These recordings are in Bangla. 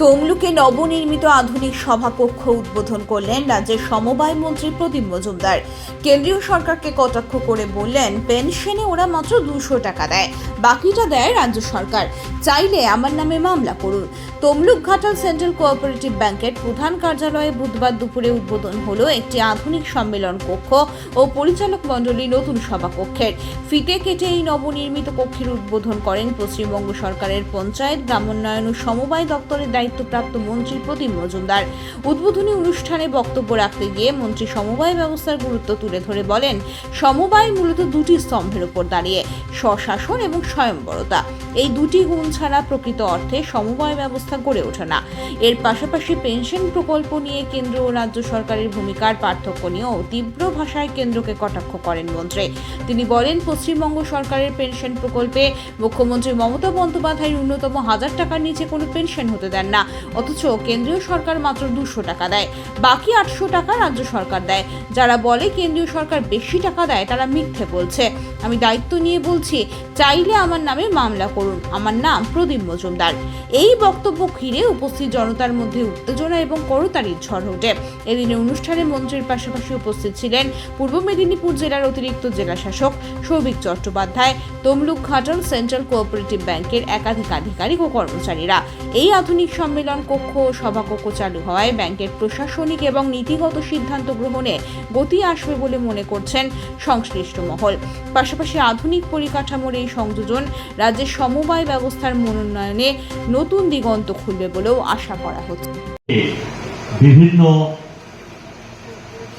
তমলুকে নবনির্মিত আধুনিক সভাকক্ষ উদ্বোধন করলেন রাজ্যের সমবায় মন্ত্রী প্রদীপ মজুমদার। কেন্দ্রীয় সরকারকে কটাক্ষ করে বললেন, পেনশনে ওরা মাত্র দুশো টাকা দেয়, বাকিটা দেয় রাজ্য সরকার। চাইলে আমার নামে মামলা করুন। তমলুক ঘাটাল সেন্ট্রাল কোঅপারেটিভ ব্যাংকের প্রধান কার্যালয়ে বুধবার দুপুরে উদ্বোধন হলো একটি আধুনিক সম্মেলন কক্ষ ও পরিচালক মণ্ডলী নতুন সভাকক্ষের। ফিতে কেটে এই নবনির্মিত কক্ষের উদ্বোধন করেন পশ্চিমবঙ্গ সরকারের পঞ্চায়েত, গ্রামোন্নয়ন ও সমবায় দপ্তরের দায়িত্বপ্রাপ্ত মন্ত্রী প্রদীপ মজুমদার। উদ্বোধনী অনুষ্ঠানে বক্তব্য রাখতে গিয়ে মন্ত্রী সমবায় ব্যবস্থার গুরুত্ব তুলে ধরে বলেন, সমবায় মূলত দুটি স্তম্ভের উপর দাঁড়িয়ে, স্বশাসন এবং স্বয়ংবরতা। এই দুটি গুণ ছাড়া প্রকৃত অর্থে সমবায় ব্যবস্থা গড়ে ওঠে না। এর পাশাপাশি পেনশন প্রকল্প নিয়ে কেন্দ্র ও রাজ্য সরকারের ভূমিকার পার্থক্য নিয়েও তীব্র ভাষায় কেন্দ্রকে কটাক্ষ করেন মন্ত্রী। তিনি বলেন, পশ্চিমবঙ্গ সরকারের পেনশন প্রকল্পে মুখ্যমন্ত্রী মমতা বন্দ্যোপাধ্যায় ন্যূনতম হাজার টাকার নিচে কোনো পেনশন হতে দেন না। অথচ কেন্দ্রীয় সরকার মাত্র দুশো টাকা দেয়, বাকি আটশো টাকা রাজ্য সরকার দেয়। যারা বলে কেন্দ্রীয় সরকার বেশি টাকা দেয়, তারা মিথ্যে বলছে। আমি দায়িত্ব নিয়ে বলছি, চাইলে আমার নামে মামলা করুন। আমার নাম প্রদীপ মজুমদার। এই বক্তব্য ঘিরে উপস্থিত জনতার মধ্যে উত্তেজনা এবং করতালির ঝড় ওঠে। এদিনের অনুষ্ঠানে মন্ত্রীর পাশাপাশি উপস্থিত ছিলেন পূর্ব মেদিনীপুর জেলার অতিরিক্ত জেলা শাসক সৌভিক চট্টোপাধ্যায়, তমলুক ঘাটল সেন্ট্রাল কোঅপারেটিভ ব্যাংকের একাধিক আধিকারিক ও কর্মচারীরা। এই আধুনিক সম্মেলন কক্ষ ও সভাকক্ষ চালু হওয়ায় ব্যাংকের প্রশাসনিক এবং নীতিগত সিদ্ধান্ত গ্রহণে গতি আসবে বলে মনে করছেন সংশ্লিষ্ট মহল। পাশাপাশি আধুনিক পরিকাঠামোর এই সংযোজন রাজ্যের সমবায় ব্যবস্থার মনোন্নয়নে নতুন দিগন্ত খুলবে বলেও আশা করা হচ্ছে। বিভিন্ন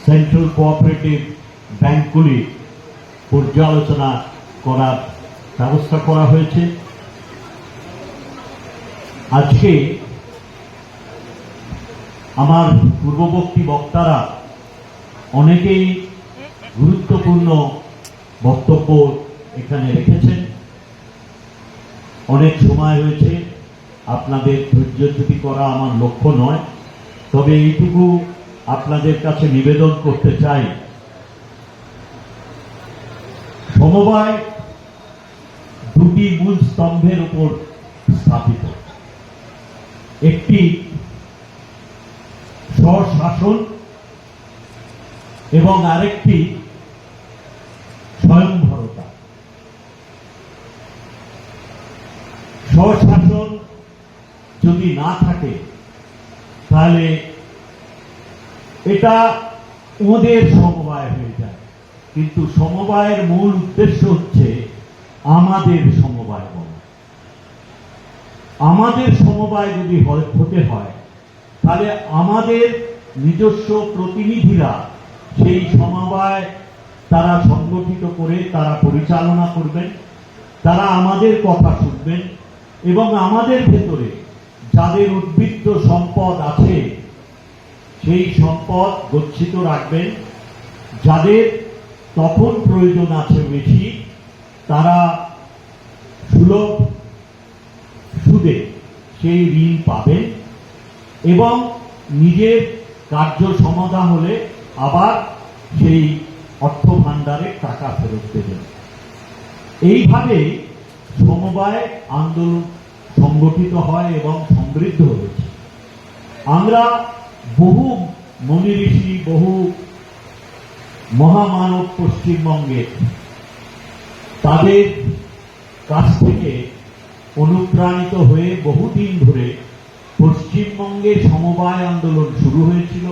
সেন্ট্রাল কোঅপারেটিভ ব্যাংকগুলি পর্যালোচনা করার ব্যবস্থা করা হয়েছে। আজকে আমার পূর্ববর্তী বক্তারা অনেকেই গুরুত্বপূর্ণ বক্তব্য এখানে রেখেছেন। অনেক সময় হয়েছে, আপনাদের ধৈর্যচ্যুতি করা আমার লক্ষ্য নয়, তবে এইটুকু আপনাদের কাছে নিবেদন করতে চাই। সমবায় দুটি মূল স্তম্ভের উপর স্থাপিত। একটি স্বশাসন এবং আরেকটি স্বয়ংভরতা। স্বশাসন যদি না থাকে, তাহলে এটা ওদের সমবায় হয়ে যায়। কিন্তু সমবায়ের মূল উদ্দেশ্য হচ্ছে আমাদের সমবায় বলা। আমাদের সমবায় যদি হতে হয়, তাহলে আমাদের নিজস্ব প্রতিনিধিরা সেই সমবায় তারা সংগঠিত করে তারা পরিচালনা করবেন, তারা আমাদের কথা শুনবেন এবং আমাদের ভেতরে যাদের উদ্বৃত্ত সম্পদ আছে, সেই সম্পদ গচ্ছিত রাখবেন। যাদের তখন প্রয়োজন আছে বেশি, তারা সুদে সেই ঋণ পাবেন এবং নিজের কার্য সমাধা হলে আবার সেই অর্থ ভাণ্ডারে টাকা ফেরত দেবেন। এইভাবে সমবায় আন্দোলন সংগঠিত হয় এবং সমৃদ্ধ হয়েছে। আমরা বহু মনি ঋষি, বহু মহামানব পশ্চিমবঙ্গের তাদের কাছ থেকে অনুপ্রাণিত হয়ে বহুদিন ধরে পশ্চিমবঙ্গে সমবায় আন্দোলন শুরু হয়েছিল।